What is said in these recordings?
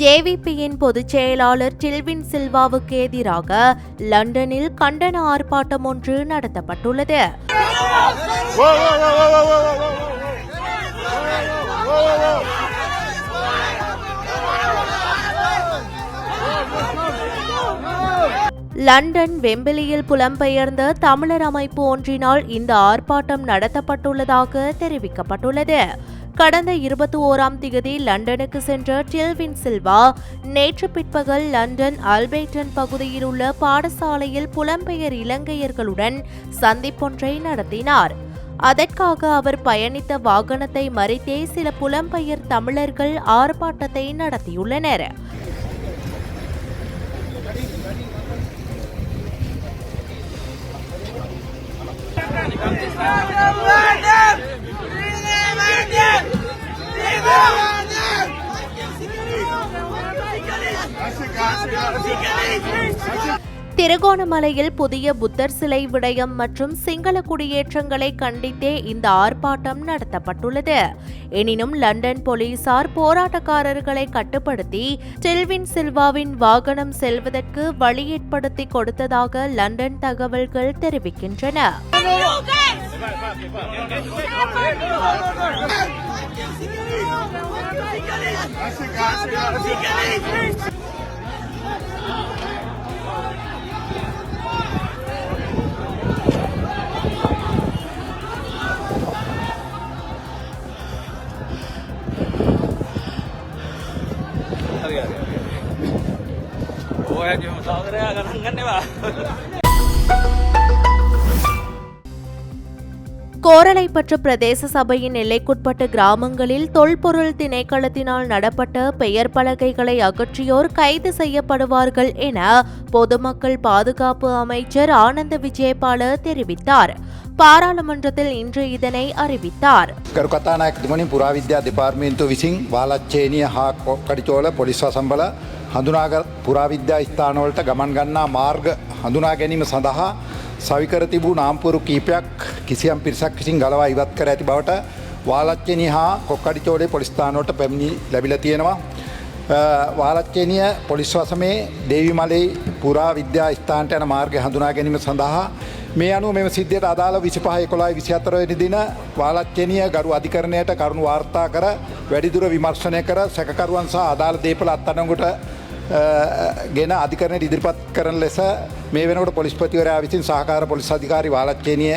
ஜேவிபியின் பொதுச் செயலாளர் டில்வின் சில்வாவுக்கு எதிராக லண்டனில் கண்டன ஆர்ப்பாட்டம் ஒன்று நடத்தப்பட்டுள்ளது. லண்டன் வெம்பிலியில் புலம்பெயர்ந்த தமிழர் அமைப்பு ஒன்றினால் இந்த ஆர்ப்பாட்டம் நடத்தப்பட்டுள்ளதாக தெரிவிக்கப்பட்டுள்ளது. கடந்த இருபத்தி ஓராம் தேதி லண்டனுக்கு சென்ற டில்வின் சில்வா நேற்று பிற்பகல் லண்டன் அல்பேட்டன் பகுதியில் உள்ள பாடசாலையில் புலம்பெயர் இலங்கையர்களுடன் சந்திப்பொன்றை நடத்தினார். அதற்காக அவர் பயணித்த வாகனத்தை மறித்தே சில புலம்பெயர் தமிழர்கள் ஆர்ப்பாட்டத்தை நடத்தியுள்ளனர். திருகோணமலையில் புதிய புத்தர் சிலை விடயம் மற்றும் சிங்கள குடியேற்றங்களை கண்டித்தே இந்த ஆர்ப்பாட்டம் நடத்தப்பட்டுள்ளது. எனினும் லண்டன் போலீசார் போராட்டக்காரர்களை கட்டுப்படுத்தி டெல்வின் சில்வாவின் வாகனம் செல்வதற்கு வழி ஏற்படுத்தி கொடுத்ததாக லண்டன் தகவல்கள் தெரிவிக்கின்றன. അറിയാം അറിയാം ഓ ഞാൻ സാധനം അങ്ങനെ തന്നെ വാ கோரளைப்பற்று பிரதேச சபையின் எல்லைக்குட்பட்ட கிராமங்களில் தொல்பொருள் திணைக்களத்தினால் நடப்பட்ட பெயர் பலகைகளை அகற்றியோர் கைது செய்யப்படுவார்கள் என பொதுமக்கள் பாதுகாப்பு அமைச்சர் ஆனந்த விஜயபால தெரிவித்தார் பாராளுமன்றத்தில் இன்று இதனை அறிவித்தார் කරු කතානායකතුමනි පුරාවිද්‍යා දෙපාර්මේන්තුව විසින් වාලච්චේනය හා කඩිචෝල පොලිස් වසම්බල හඳුනාග පුරාවිද්‍යා ස්ථානවලට ගමන් ගන්නා මාර්ග හඳුනා ගැනීම සඳහා සවිකර තිබූ නාම්පුරු කීපයක් කිසියම් පිරිසක් විසින් ගලවා ඉවත් කර ඇති බවට වාලච්චනි හා කොක්කඩිචෝලේ පොලිස්ථානෝට පැමිණි ලැබිල තියෙනවා. වාලච්චේනිය පොලිස් වසමේ දේවි මලේ පුරා විද්‍යා ස්ථාන්ට යන මාර්ග හඳුනා ගැනීම සඳහා මේ අනු මෙම සිද්ධයට අදාළ විසිපහ කොලායි විසිහතරවනි දින වාලච්චනිය ගරු අධිකරණයට කරුණු වාර්තා කර වැඩිදුර විමර්ශනය කර සැකරුවන් සහ අදාළ දේපල අත්තනගුට ගෙන අධිකරණයට ඉදිරිපත් කරන ලෙස මේ වෙනකට පොලිස්පතිවරයා විසින් සහකාර පොලිස් අධිකාරි වාලච්චේනිය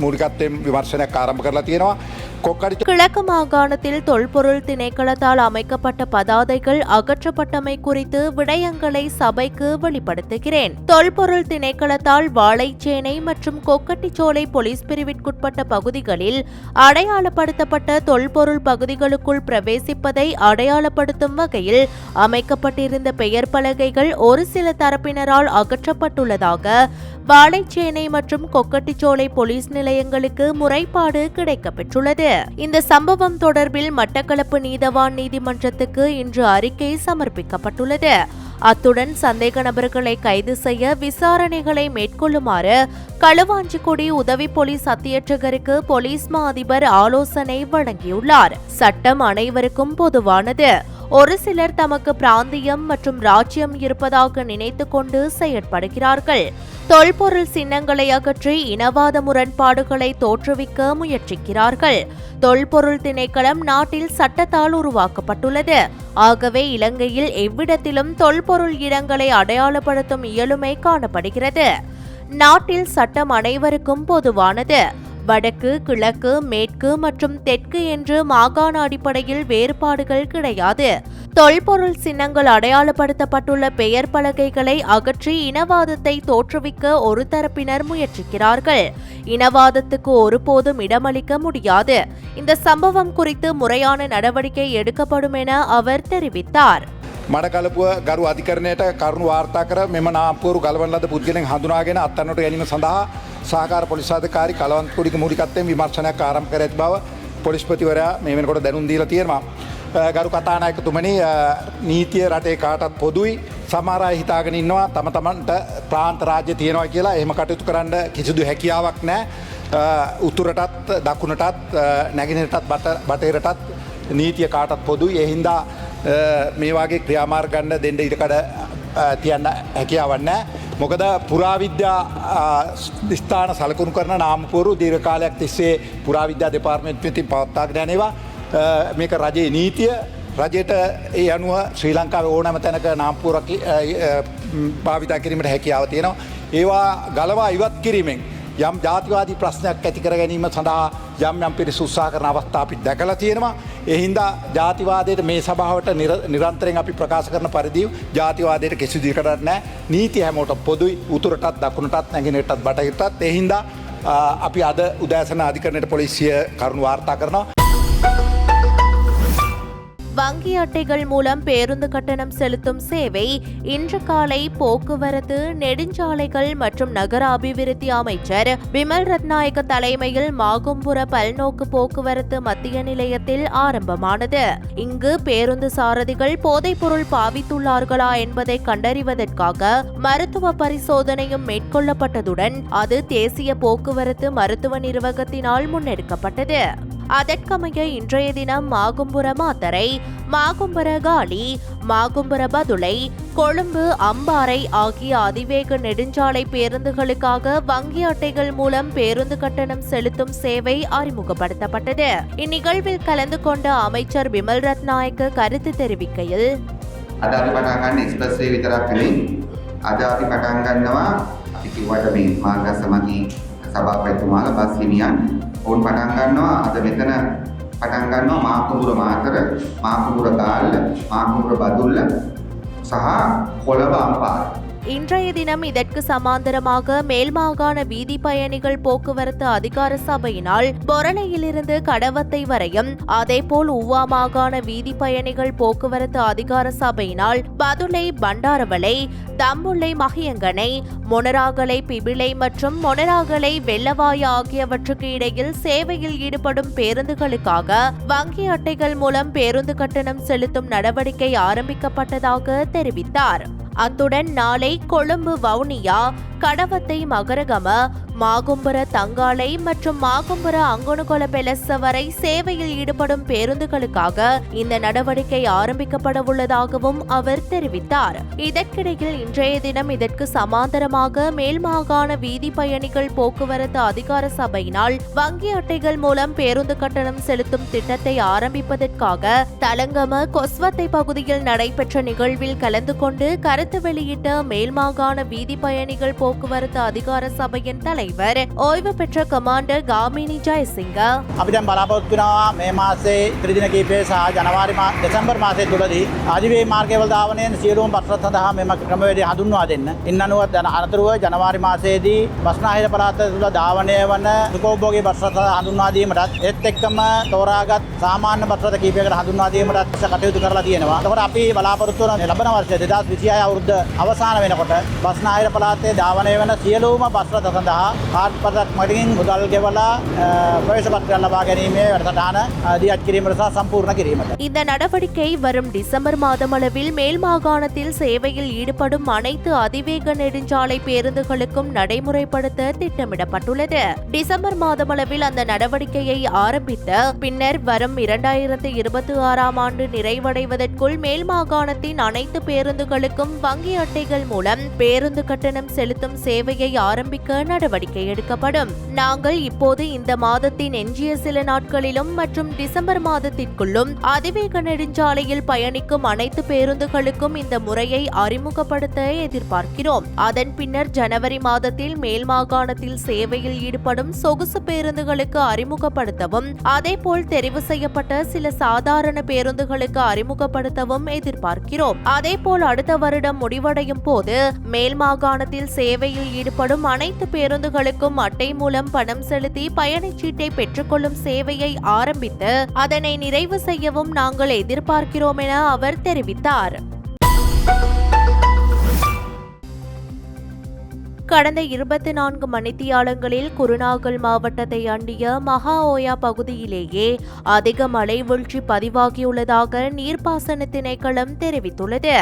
මූලිකත්වයෙන් විමර්ශනයක් ආරම්භ කරලා තියෙනවා. කොක්කඩි கிழக்கு மாகாணத்தில் தொல்பொருள் திணைக்களத்தால் அமைக்கப்பட்ட பதாதைகள் அகற்றப்பட்டமை குறித்து விடயங்களை சபைக்கு வெளிப்படுத்துகிறேன். தொல்பொருள் திணைக்களத்தால் வாழைச்சேனை மற்றும் கொக்கட்டிச்சோலை போலீஸ் பிரிவிற்குட்பட்ட பகுதிகளில் அடையாளப்படுத்தப்பட்ட தொல்பொருள் பகுதிகளுக்குள் பிரவேசிப்பதை அடையாளப்படுத்தும் வகையில் அமைக்கப்பட்டிருந்த பெயர் பலகைகள் ஒரு சில தரப்பினரால் அகற்றப்பட்டுள்ளதாக வாழைச்சேனை மற்றும் கொக்கட்டிச்சோலை போலீஸ் நிலையங்களுக்கு முறைப்பாடு கிடைக்கப்பெற்றுள்ளது. இந்த சம்பவம் தொடர்பில் மட்டக்களப்பு நீதவான் நீதிமன்றத்துக்கு இன்று அறிக்கை சமர்ப்பிக்கப்பட்டுள்ளது. அத்துடன் சந்தேக நபர்களை கைது செய்ய விசாரணைகளை மேற்கொள்ளுமாறு களுவாஞ்சிக்குடி உதவி போலீஸ் அத்தியட்சகருக்கு போலீஸ் மா அதிபர் ஆலோசனை வழங்கியுள்ளார். சட்டம் அனைவருக்கும் பொதுவானது. ஒரு சிலர் தமக்கு பிராந்தியம் மற்றும் ராஜ்யம் இருப்பதாக நினைத்து கொண்டு செயற்படுகிறார்கள். தொல்பொருள் சின்னங்களை அகற்றி இனவாத முரண்பாடுகளை தோற்றுவிக்க முயற்சிக்கிறார்கள். தொல்பொருள் திணைக்களம் நாட்டில் சட்டத்தால் உருவாக்கப்பட்டுள்ளது. ஆகவே இலங்கையில் எவ்விடத்திலும் தொல்பொருள் இடங்களை அடையாளப்படுத்தும் இயலுமை காணப்படுகிறது. நாட்டில் சட்டம் அனைவருக்கும் பொதுவானது. வடக்கு கிழக்கு மேற்கு மற்றும் தெற்கு என்று மாகாண அடிப்படையில் வேறுபாடுகள் கிடையாது. தொல்பொருள் சின்னங்கள் அடையாளப்படுத்தப்பட்டுள்ள பெயர் பலகைகளை அகற்றி இனவாதத்தை தோற்றுவிக்க ஒரு தரப்பினர் முயற்சிக்கிறார்கள் இனவாதத்துக்கு ஒருபோதும் இடமளிக்க முடியாது இந்த சம்பவம் குறித்து முறையான நடவடிக்கை எடுக்கப்படும் என அவர் தெரிவித்தார். මඩකලපුව ගරු අධිකරණයට කරුණු වාර්තා කර මෙම නාපුරු ගලවන ලද පුද්ගලෙන් හඳුනාගෙන අත්තන්නට ගැනීම සඳහා සාකාර පොලිසාධකාරි කලවන්කුඩික මූලිකත්තයෙන් විමර්ශනයක් ආරම්භ කර ඇති බව පොලිස්පතිවරයා මේ වෙනකොට දැනුම් දීලා තියෙනවා. ගරු කතානායකතුමනි නීතිය රටේ කාටත් පොදුයි. සමාරය හිතාගෙන ඉන්නවා තම තමන්ට ප්‍රාන්ත රාජ්‍ය තියෙනවා කියලා. එහෙම කටයුතු කරන්න කිසිදු හැකියාවක් නෑ උතුරටත් දකුණටත් නැගෙනටත් බටේරටත් නීතිය කාටත් පොදුයි. එහින්දා මේ වගේ ක්‍රියාමාර් ගන්න දෙන්න ඉටකඩ තියන්න හැකියාවන්න. මොකද පුරාවිද්‍යා ස්ථාන සලකුණු කරන නාමපුරු දීර්ඝකාලයක් තිස්සේ පුරාවිද්‍යා දෙපාර්මෙන්ත්මතින් පවත්තාගෙන යනවා මේක රජයේ නීතිය රජයට ඒ අනුව ශ්‍රී ලංකාව ඕනෑම තැනක නාම්පුරක් භාවිතා කිරීමට හැකියාව තියෙනවා. ඒවා ගලවා ඉවත් කිරීමෙන්. යම් ජාතිවාදී ප්‍රශ්නයක් ඇතිකර ගැනීම සඳහා යම් යම් පිරි සුත්සා කරන අවස්ථා අපි දැකලා තියෙනවා. එහින්දා ජාතිවාදයට මේ සභාවට නිරන්තරෙන් අපි ප්‍රකාශ කරන පරිදිව ජාතිවාදයට කිසිදිකට නෑ නීති හැමෝට පොදුයි උතුරටත් දකුණටත් නැගෙනටත් බටහිටත් එහින්දා අපි අද උදෑසන අධිකරණයට පොලිසිය කරුණු වාර්තා කරනවා. வங்கி அட்டைகள் மூலம் பேருந்து கட்டணம் செலுத்தும் சேவை இன்று காலை போக்குவரத்து நெடுஞ்சாலைகள் மற்றும் நகர அபிவிருத்தி அமைச்சர் விமல் ரத்நாயக்க தலைமையில் மாகும்புர பல்நோக்கு போக்குவரத்து மத்திய நிலையத்தில் ஆரம்பமானது. இங்கு பேருந்து சாரதிகள் போதைப்பொருள் பாவித்துள்ளார்களா என்பதை கண்டறிவதற்காக மருத்துவ பரிசோதனையும் மேற்கொள்ளப்பட்டதுடன் அது தேசிய போக்குவரத்து மருத்துவ நிர்வாகத்தினால் முன்னெடுக்கப்பட்டது. அதற்கமைய இன்றைய தினம் மாகும்புர மாத்தரை மாகும்புர காலி மாகும்புர பதுளை கொழும்பு அம்பாறை ஆகிய அதிவேக நெடுஞ்சாலை பேருந்துகளுக்காக வங்கி அட்டைகள் மூலம் பேருந்து கட்டணம் செலுத்தும் சேவை அறிமுகப்படுத்தப்பட்டது இந்நிகழ்வில் கலந்து கொண்ட அமைச்சர் விமல் ரத்நாயக்க கருத்து தெரிவிக்கையில் අද අපි පටන් ගන්න එක්ස්ප්‍රස් වේ විතරක් නෙමෙයි. අද අපි පටන් ගන්නවා අපි කිව්වට මේ මාර්ග සමගි සභාපතිතුමාලා බස් හිමියන් ඔවුන් පටන් ගන්නවා අද මෙතන පටන් ගන්නවා මාකුඹුර මාතර මාකුඹුර ගාල්ල මාකුඹුර බදුල්ල සහ කොළඹ අම්පාර. இன்றைய தினம் இதற்கு சமாந்தரமாக மேல் மாகாண வீதி பயணிகள் போக்குவரத்து அதிகார சபையினால் பொரணையிலிருந்து கடவத்தை வரையும் அதேபோல் உவா மாகாண வீதி பயணிகள் போக்குவரத்து அதிகார சபையினால் பதுளை பண்டாரவளை தம்புள்ளை மகியங்கனை மொனராகலை பிபிளை மற்றும் மொனராகலை வெள்ளவாய் ஆகியவற்றுக்கு இடையில் சேவையில் ஈடுபடும் பேருந்துகளுக்காக வங்கி அட்டைகள் மூலம் பேருந்து கட்டணம் செலுத்தும் நடவடிக்கை ஆரம்பிக்கப்பட்டதாக தெரிவித்தார். அத்துடன் நாளை கொழும்பு வவுனியா கடவத்தை மகரகம மாகும்புர தங்காலை மற்றும் மாகும்புர அங்குணுகொல பெலச வரை சேவையில் ஈடுபடும் பேருந்துகளுக்காக இந்த நடவடிக்கை ஆரம்பிக்கப்பட உள்ளதாகவும் அவர் தெரிவித்தார். இதற்கிடையில் இன்றைய தினம் இதற்கு சமாந்தரமாக மேல் மாகாண வீதி பயணிகள் போக்குவரத்து அதிகார சபையினால் வங்கி அட்டைகள் மூலம் பேருந்து கட்டணம் செலுத்தும் திட்டத்தை ஆரம்பிப்பதற்காக தலங்கம கொஸ்வத்தை பகுதியில் நடைபெற்ற நிகழ்வில் கலந்து கொண்டு கருத்து வெளியிட்ட மேல் மாகாண வீதி பயணிகள் போக்குவரத்து அதிகார சபையின் தலைவர் ஓய்வு பெற்ற கமாண்டர் காமினி ஜெயசிங்க අපි දැන් බලාපොරොත්තු වෙනවා මේ මාසේ ත්‍රිදින කීපය සහ ජනවාරි මා දෙසැම්බර් මාසය තුලදී ආදිවේ මාර්ගවල ධාවනයෙන් සියලුම බස් රථ සඳහා මෙම ක්‍රමවේදය හඳුන්වා දෙන්න. ඉන් අනුව දැන් අනතුරුව ජනවාරි මාසයේදී බස්නාහිර පළාත තුල ධාවනය වන සුකෝභෝගී බස් රථ හඳුන්වා දීමටත් ඒත් එක්කම තෝරාගත් සාමාන්‍ය බස් රථ කීපයකට හඳුන්වා දීමටත් කටයුතු කරලා තියෙනවා. එතකොට අපි බලාපොරොත්තු වන ලබන වර්ෂය 2026 අවුරුද්ද අවසාන වෙනකොට බස්නාහිර පළාතේ ධාවනය වන සියලුම බස් රථ සඳහා කාඩ් පතක් මගින් මුදල් ගෙවලා ප්‍රවේශ පත්‍රයක් ලබා ගැනීමේ වැඩසටහන දියත් කිරීමට සහ සම්පූර්ණ කිරීමට. இந்த நடவடிக்கை வரும் டிசம்பர் மாதம் அளவில் மேல் மாகாணத்தில் சேவையில் ஈடுபடும் அனைத்து அதிவேக நெடுஞ்சாலை பேருந்துகளுக்கும் நடைமுறைப்படுத்த திட்டமிடப்பட்டுள்ளது டிசம்பர் மாதம் அளவில் அந்த நடவடிக்கையை ஆரம்பித்து பின்னர் வரும் இரண்டாயிரத்து இருபத்தி ஆறாம் ஆண்டு நிறைவடைவதற்குள் மேல் மாகாணத்தின் அனைத்து பேருந்துகளுக்கும் வங்கி அட்டைகள் மூலம் பேருந்து கட்டணம் செலுத்தும் சேவையை ஆரம்பிக்க நடவடிக்கை எடுக்கப்படும். நாங்கள் இப்போது இந்த மாதத்தின் எஞ்சிய சில நாட்களிலும் மற்றும் டிசம்பர் மாதத்திற்குள்ளும் அதிவேக நெடுஞ்சாலையில் பயணிக்கும் அனைத்து பேருந்துகளுக்கும் இந்த முறையை அறிமுகப்படுத்த எதிர்பார்க்கிறோம். அதன் பின்னர் ஜனவரி மாதத்தில் மேல் மாகாணத்தில் சேவையில் ஈடுபடும் சொகுசு பேருந்துகளுக்கு அறிமுகப்படுத்தவும் அதேபோல் தெரிவு செய்யப்பட்ட சில சாதாரண பேருந்துகளுக்கு அறிமுகப்படுத்தவும் எதிர்பார்க்கிறோம். அதேபோல் அடுத்த வருடம் முடிவடையும் போது மேல் மாகாணத்தில் சேவை சேவையில் ஈடுபடும் அனைத்து பேருந்துகளுக்கும் அட்டை மூலம் பணம் செலுத்தி பயணச்சீட்டை பெற்றுக்கொள்ளும் சேவையை ஆரம்பித்து அதனை நிறைவு செய்யவும் நாங்கள் எதிர்பார்க்கிறோம் என அவர் தெரிவித்தார். கடந்த இருபத்தி நான்கு மணித்தியாலங்களில் குருநாகல் மாவட்டத்தை அண்டிய மகா ஓயா பகுதியிலேயே அதிக மழை வீழ்ச்சி பதிவாகியுள்ளதாக நீர்ப்பாசன திணைக்களம் தெரிவித்துள்ளது.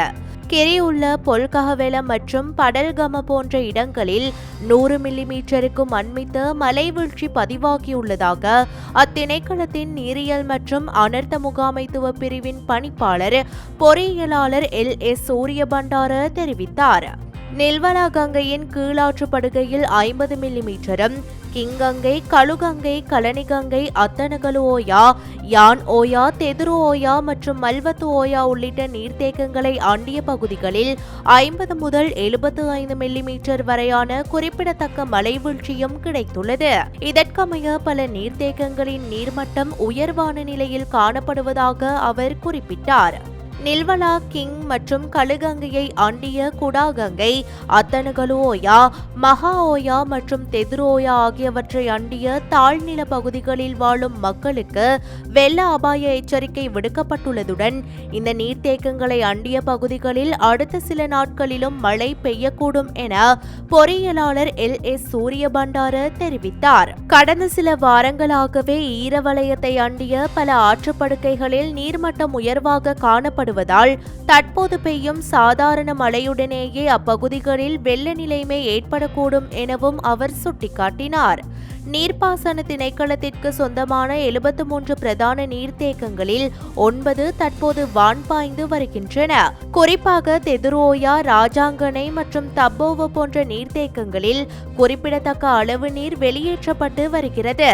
கெரியுள்ள பொல்கஹவெல மற்றும் படல்கம போன்ற இடங்களில் நூறு மில்லிமீட்டருக்கும் அண்மித்த மலைவீழ்ச்சி பதிவாகியுள்ளதாக அத்திணைக்களத்தின் நீரியல் மற்றும் அனர்த்த முகாமைத்துவ பிரிவின் பணிப்பாளர் பொறியியலாளர் எல். எஸ். சூரியபண்டார தெரிவித்தார். நெல்வலா கங்கையின் கீழாற்று படுகையில் ஐம்பது மில்லிமீட்டரும் கிங்கங்கை கழுகங்கை கலனிகங்கை அத்தனகலு ஓயா யான் ஓயா தெதுரு ஓயா மற்றும் மல்வத்து ஓயா உள்ளிட்ட நீர்த்தேக்கங்களை ஆண்டிய பகுதிகளில் ஐம்பது முதல் எழுபத்து ஐந்து மில்லிமீட்டர் வரையான குறிப்பிடத்தக்க மலைவீழ்ச்சியும் கிடைத்துள்ளது. இதற்கமைய பல நீர்த்தேக்கங்களின் நீர்மட்டம் உயர்வான நிலையில் காணப்படுவதாக அவர் குறிப்பிட்டார். நில்வலா கிங் மற்றும் கழுகங்கையை ஆண்டிய குடாகங்கை அத்தனகலு ஓயா மகா ஓயா மற்றும் தெதுரோயா ஆகியவற்றை அண்டிய தாழ்நில பகுதிகளில் வாழும் மக்களுக்கு வெள்ள அபாய எச்சரிக்கை விடுக்கப்பட்டுள்ளதுடன் இந்த நீர்த்தேக்கங்களை அண்டிய பகுதிகளில் அடுத்த சில நாட்களிலும் மழை பெய்யக்கூடும் என பொறியியலாளர் எல். எஸ். சூரியபண்டார தெரிவித்தார். கடந்த சில வாரங்களாகவே ஈரவலயத்தை அண்டிய பல ஆற்றுப்படுக்கைகளில் நீர்மட்டம் உயர்வாக காணப்படுவதால் தற்போது பெய்யும் சாதாரண மழையுடனேயே அப்பகுதிகளில் வெள்ள நிலைமை ஏற்படக்கூடும் எனவும் அவர் சுட்டிக்காட்டினார். நீர்ப்பாசன திணைக்களத்திற்கு சொந்தமான எழுபத்து மூன்று பிரதான நீர்த்தேக்கங்களில் ஒன்பது தற்போது வான் பாய்ந்து வருகின்றன. குறிப்பாக தெதுரோயா ராஜாங்கனை மற்றும் தப்போவ போன்ற நீர்த்தேக்கங்களில் குறிப்பிடத்தக்க அளவு நீர் வெளியேற்றப்பட்டு வருகிறது.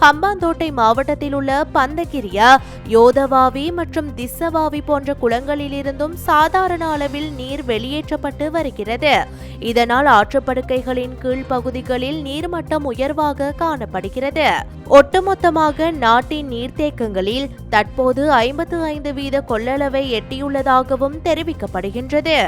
ஹம்பாந்தோட்டை மாவட்டத்தில் உள்ள பந்தகிரியா யோதவாவி மற்றும் திஸ்ஸவாவி போன்ற குளங்களிலிருந்தும் சாதாரண அளவில் நீர் வெளியேற்றப்பட்டு வருகிறது. இதனால் ஆற்றுப்படுக்கைகளின் கீழ் பகுதிகளில் நீர்மட்டம் உயர்வாக காணப்படுகிறது. ஒட்டுமொத்தமாக நாட்டின் நீர்த்தேக்கங்களில் தற்போது ஐம்பத்து ஐந்து வீத கொள்ளளவை எட்டியுள்ளதாகவும் தெரிவிக்கப்படுகின்றது.